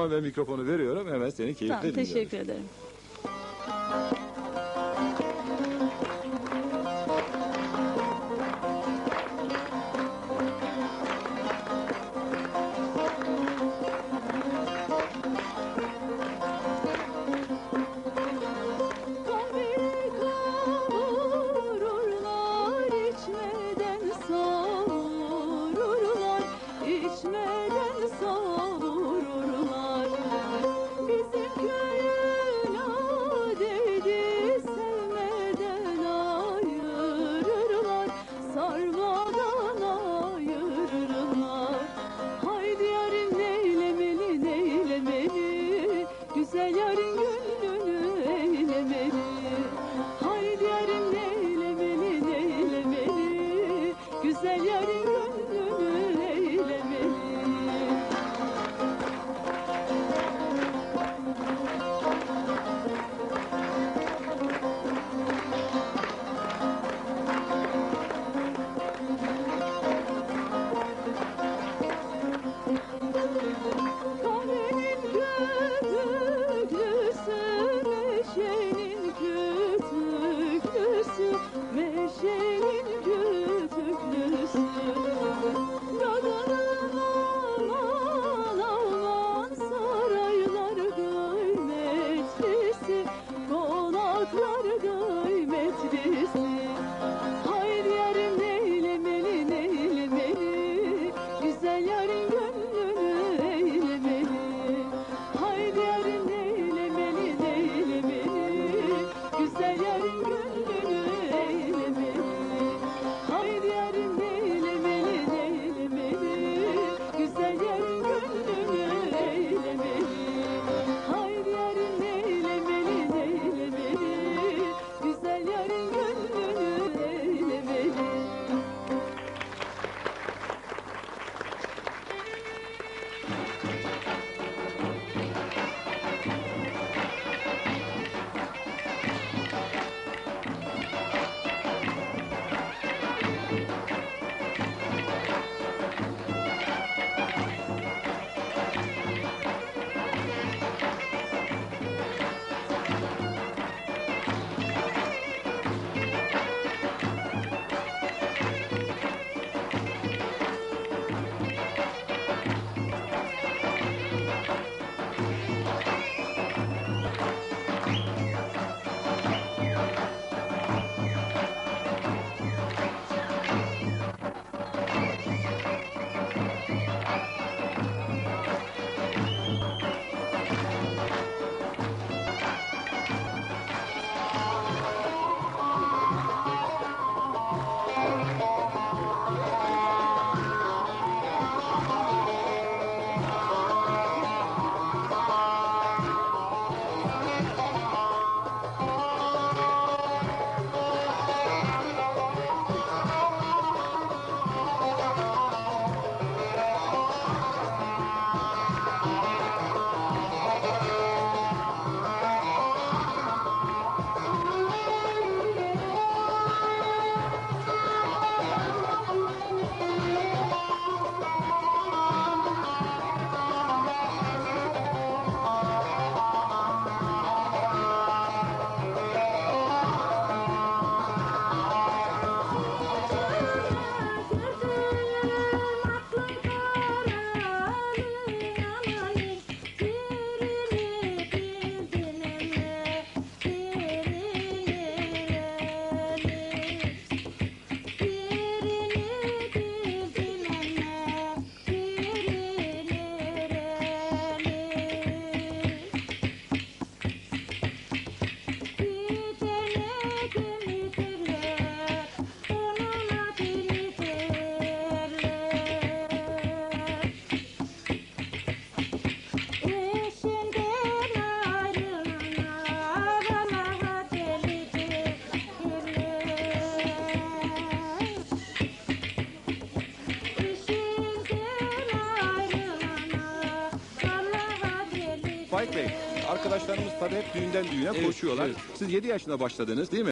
Ben mikrofonu veriyorum hemen seni keyifle Tamam, dinliyorum. teşekkür ederim. Yarın gönlünü eylemeli. Haydi yarim neylemeli neylemeli, güzel yarın gönlünü Faik Bey, arkadaşlarımız tabii hep düğünden düğüne Evet, koşuyorlar. evet. Siz 7 yaşında başladınız değil mi?